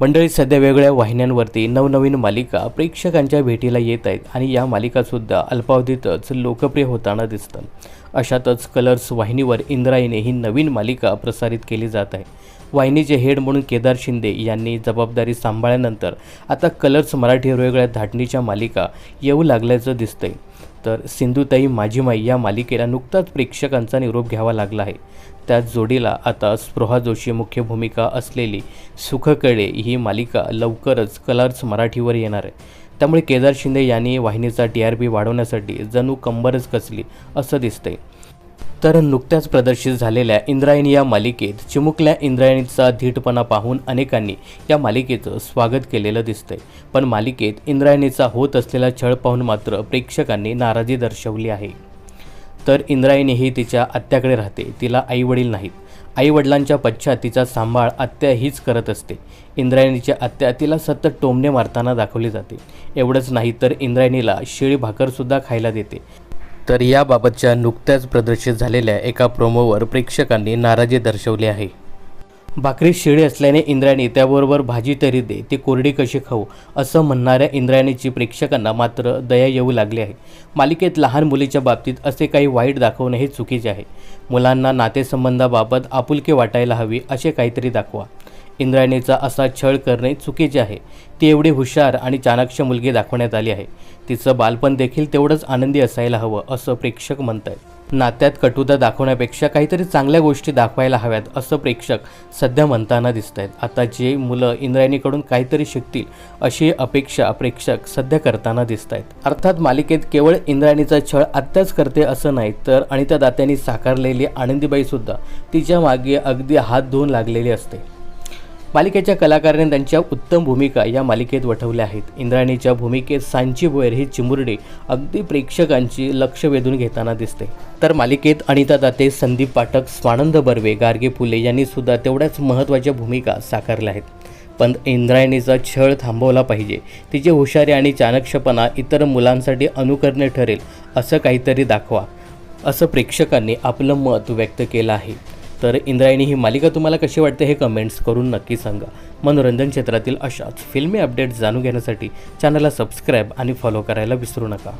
मंडळी सध्या वेगवेगळ्या वाहिन्यांवरती नवनवीन मालिका प्रेक्षकांच्या भेटीला येत आहेत आणि या मालिकासुद्धा अल्पावधीतच लोकप्रिय होताना दिसतात. अशातच कलर्स वाहिनीवर इंद्रायणी ही नवीन मालिका प्रसारित केली जात आहे. वाहिनीचे हेड म्हणून केदार शिंदे यांनी जबाबदारी सांभाळल्यानंतर आता कलर्स मराठी वेगवेगळ्या धाटणीच्या मालिका येऊ लागल्याचं दिसतंय. तर सिंधुताई माझी माई या मालिकेला नुकताच प्रेक्षकांचा निरोप घ्यावा लागला आहे. त्याच जोडीला आता स्पृहा जोशी मुख्य भूमिका असलेली सुखकडे ही मालिका लवकरच कलर्स मराठीवर येणार आहे. त्यामुळे केदार शिंदे यांनी वाहिनीचा टी आर पी वाढवण्यासाठी जणू कंबरच कसली असं दिसतंय. तर नुकत्याच प्रदर्शित झालेल्या इंद्रायणी या मालिकेत चिमुकल्या इंद्रायणीचा धीटपणा पाहून अनेकांनी या मालिकेचं स्वागत केलेलं दिसतंय. पण मालिकेत इंद्रायणीचा होत असलेला छळ पाहून मात्र प्रेक्षकांनी नाराजी दर्शवली आहे. तर इंद्रायणी ही तिच्या आत्याकडे राहते तिला आईवडील नाहीत. आईवडिलांच्या पश्चात तिचा सांभाळ आत्या हीच करत असते. इंद्रायणीची आत्या तिला सतत टोमणे मारताना दाखवली जाते. एवढंच नाही तर इंद्रायणीला शिळी भाकरसुद्धा खायला देते. तर याबाबतच्या नुकत्याच प्रदर्शित झालेल्या एका प्रोमोवर प्रेक्षकांनी नाराजी दर्शवली आहे. भाकरी शिळी असल्याने इंद्रायणी त्याबरोबर भाजी तरी दे ती कोरडी कशी खाऊ असं म्हणणाऱ्या इंद्रायणीची प्रेक्षकांना मात्र दया येऊ लागली आहे. मालिकेत लहान मुलीच्या बाबतीत असे काही वाईट दाखवणे हे चुकीचे आहे. मुलांना नातेसंबंधाबाबत आपुलकी वाटायला हवी असे काहीतरी दाखवा. इंद्रायणीचा असा छळ करणे चुकीचे आहे. ती एवढी हुशार आणि चाणाक्ष मुलगी दाखवण्यात आली आहे. तिचं बालपण देखील तेवढंच आनंदी असायला हवं असं प्रेक्षक म्हणत आहेत नात्यात कटुता दाखवण्यापेक्षा काहीतरी चांगल्या गोष्टी दाखवायला हव्यात असं प्रेक्षक सध्या म्हणताना दिसत आहेत आता जे मुलं इंद्रायणीकडून काहीतरी शिकतील अशी अपेक्षा प्रेक्षक सध्या करताना दिसत आहेत अर्थात मालिकेत केवळ इंद्रायणीचा छळ आत्ताच करते असं नाही तर आणि त्या दात्यांनी साकारलेली आनंदीबाईसुद्धा तिच्यामागे अगदी हात धुवून लागलेली असते. मालिकेच्या कलाकारांनी त्यांच्या उत्तम भूमिका या मालिकेत वठवल्या आहेत. इंद्रायणीच्या भूमिकेत सांची भोयर ही चिमुरडी अगदी प्रेक्षकांची लक्ष वेधून घेताना दिसते. तर मालिकेत अनिता दाते संदीप पाठक स्वानंद बर्वे गार्गे फुले यांनी सुद्धा तेवढ्याच महत्त्वाच्या भूमिका साकारल्या आहेत. पण इंद्रायणीचा छळ थांबवला पाहिजे. तिची हुशारी आणि चाणक्षपणा इतर मुलांसाठी अनुकरणे ठरेल असं काहीतरी दाखवा असं प्रेक्षकांनी आपलं मत व्यक्त केलं आहे. तर इंद्रायणी ही मालिका तुम्हाला कशी वाटते हे कमेंट्स करून नक्की सांगा. मनोरंजन क्षेत्रातील अशाच फिल्मी अपडेट्स जाणून घेण्यासाठी चॅनलला सबस्क्राईब आणि फॉलो करायला विसरू नका.